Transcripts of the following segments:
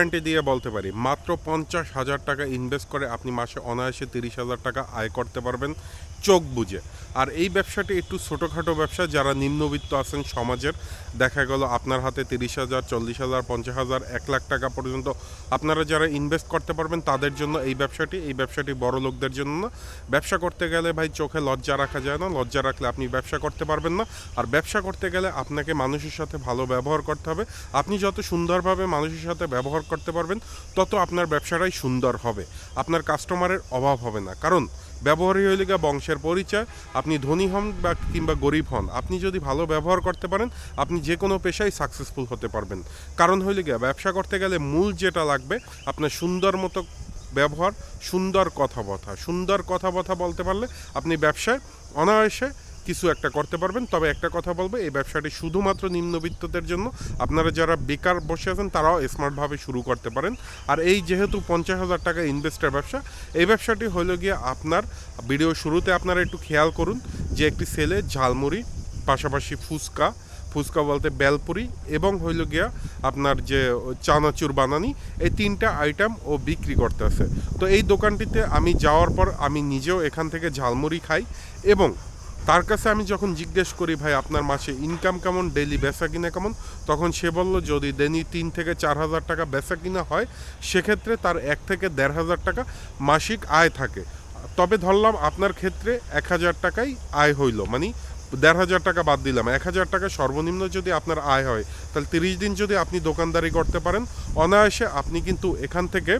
Guarantee দিয়ে বলতে পারি, মাত্র পঞ্চাশ হাজার টাকা ইনভেস্ট করে আপনি মাসে অনায়াসে তিরিশ হাজার টাকা আয় করতে পারবেন, চোখ বুঝে আর এই ব্যবসাটি একটু ছোটোখাটো ব্যবসা, যারা নিম্নবিত্ত আছেন সমাজের, দেখা গেল আপনার হাতে তিরিশ হাজার, চল্লিশ হাজার, পঞ্চাশ হাজার, এক লাখ টাকা পর্যন্ত আপনারা যারা ইনভেস্ট করতে পারবেন, তাদের জন্য এই ব্যবসাটি এই ব্যবসাটি বড় লোকদের জন্য না। ব্যবসা করতে গেলে ভাই চোখে লজ্জা রাখা যায় না, লজ্জা রাখলে আপনি ব্যবসা করতে পারবেন না। আর ব্যবসা করতে গেলে আপনাকে মানুষের সাথে ভালো ব্যবহার করতে হবে। আপনি যত সুন্দরভাবে মানুষের সাথে ব্যবহার করতে পারবেন, তত আপনার ব্যবসাটাই সুন্দর হবে। আপনার কাস্টমারের অভাব হবে না। কারণ ব্যবহারই হইলে বংশের পরিচয়, আপনি ধনী হন বা কিংবা গরিব হন, আপনি যদি ভালো ব্যবহার করতে পারেন, আপনি যে কোনো পেশায় সাকসেসফুল হতে পারবেন। কারণ হইলে গিয়ে ব্যবসা করতে গেলে মূল যেটা লাগবে, আপনার সুন্দর মতো ব্যবহার, সুন্দর কথাবার্তা। সুন্দর কথাবার্তা বলতে পারলে আপনি ব্যবসায় অনায়াসে কিছু একটা করতে পারবেন। তবে একটা কথা বলব, এই ব্যবসাটি শুধুমাত্র নিম্নবিত্তদের জন্য। আপনারা যারা বেকার বসে আছেন, তারাও স্মার্টভাবে শুরু করতে পারেন। আর এই যেহেতু পঞ্চাশ হাজার টাকা ইনভেস্টের ব্যবসা, এই ব্যবসাটি হলো গিয়ে আপনার ভিডিও শুরুতে আপনারা একটু খেয়াল করুন যে একটি ছেলে ঝালমুড়ি, পাশাপাশি ফুচকা ফুচকা বলতে বেলপুরি এবং হইল গিয়া আপনার যে চানাচুর বানানি, এই তিনটা আইটেম ও বিক্রি করতে আছে তো এই দোকানটিতে আমি যাওয়ার পর আমি নিজেও এখান থেকে ঝালমুড়ি খাই এবং তার কাছে আমি যখন জিজ্ঞেস করি, ভাই, আপনার মাসে ইনকাম কেমন? ডেলি বেচা কিনা কেমন? তখন সে বলল, যদি দেনি তিন থেকে চার হাজার টাকা বেচা কিনা হয়, সেক্ষেত্রে তার এক থেকে দেড় হাজার টাকা মাসিক আয় থাকে। তবে ধরলাম আপনার ক্ষেত্রে এক হাজার টাকাই আয় হইল। মানে দেড় হাজার টাকা বাদ দিলাম। এক হাজার টাকা সর্বনিম্ন যদি আপনার আয় হয়, তাহলে তিরিশ দিন যদি আপনি দোকানদারি করতে পারেন, অনায়াসে আপনি কিন্তু এখান থেকে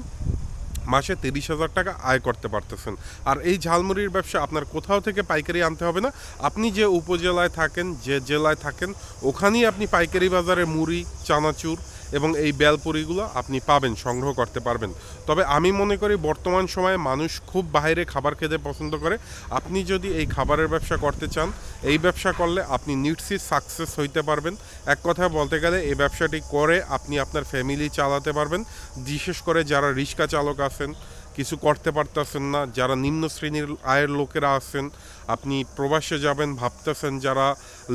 মাসে তিরিশ হাজার টাকা আয় করতে পারতেছেন। আর এই ঝালমুড়ির ব্যবসা আপনার কোথাও থেকে পাইকারি আনতে হবে না। আপনি যে উপজেলায় থাকেন, যে জেলায় থাকেন, ওখানেই আপনি পাইকারি বাজারে মুড়ি, চানাচুর এবং এই বেলপুরিগুলো আপনি পাবেন, সংগ্রহ করতে পারবেন। তবে আমি মনে করি বর্তমান সময়ে মানুষ খুব বাইরে খাবার খেতে পছন্দ করে। আপনি যদি এই খাবারের ব্যবসা করতে চান, এই ব্যবসা করলে আপনি নিশ্চিত সাকসেস হইতে পারবেন। এক কথা বলতে গেলে, এই ব্যবসাটি করে আপনি আপনার ফ্যামিলি চালাতে পারবেন। বিশেষ করে যারা রিক্সা চালক আছেন কিছু করতে পারতেছেন না, যারা নিম্ন শ্রেণির আয়ের লোকেরা আছেন, আপনি প্রবাসে যাবেন, ভাবতেছেন যারা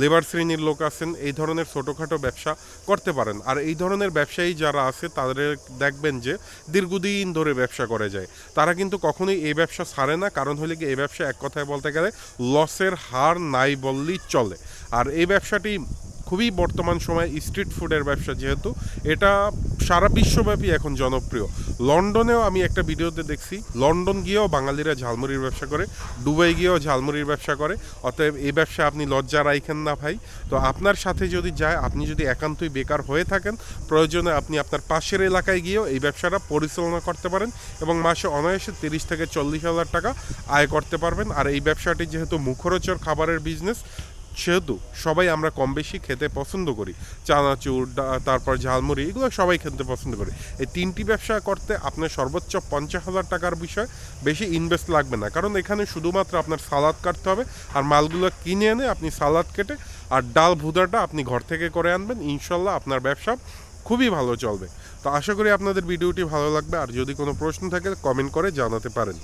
লেবার শ্রেণির লোক আছেন, এই ধরনের ছোটোখাটো ব্যবসা করতে পারেন। আর এই ধরনের ব্যবসায়ী যারা আছে, তাদের দেখবেন যে দীর্ঘদিন ধরে ব্যবসা করে যায়। তারা কিন্তু কখনোই এই ব্যবসা ছাড়ে না, কারণ হলে কি এই ব্যবসা এক কথায় বলতে গেলে লসের হার নাই বললেই চলে। আর এই ব্যবসাটি খুবই বর্তমান সময়ে স্ট্রিট ফুডের ব্যবসা যেহেতু, এটা সারা বিশ্বব্যাপী এখন জনপ্রিয়। লন্ডনেও আমি একটা ভিডিওতে দেখছি, লন্ডন গিয়েও বাঙালিরা ঝালমুড়ির ব্যবসা করে, দুবাই গিয়েও ঝালমুড়ির ব্যবসা করে, অতএব এই ব্যবসা আপনি লজ্জা রাইখেন না ভাই। তো আপনার সাথে যদি যায়, আপনি যদি একান্তই বেকার হয়ে থাকেন, প্রয়োজনে আপনি আপনার পাশের এলাকায় গিয়েও এই ব্যবসাটা পরিচালনা করতে পারেন এবং মাসে অনায়াসে তিরিশ থেকে চল্লিশ হাজার টাকা আয় করতে পারবেন। আর এই ব্যবসাটি যেহেতু মুখরোচর খাবারের বিজনেস সেহেতু সবাই আমরা কম বেশি খেতে পছন্দ করি। চানাচুর তারপর ঝালমুড়ি, এগুলো সবাই খেতে পছন্দ করি। এই তিনটি ব্যবসা করতে আপনার সর্বোচ্চ পঞ্চাশ হাজার টাকার বিষয়, বেশি ইনভেস্ট লাগবে না। কারণ এখানে শুধুমাত্র আপনার সালাদ কাটতে হবে, আর মালগুলো কিনে এনে আপনি সালাদ কেটে, আর ডাল ভুদাটা আপনি ঘর থেকে করে আনবেন। ইনশাল্লাহ আপনার ব্যবসা খুবই ভালো চলবে। তো আশা করি আপনাদের ভিডিওটি ভালো লাগবে। আর যদি কোনো প্রশ্ন থাকে কমেন্ট করে জানাতে পারেন।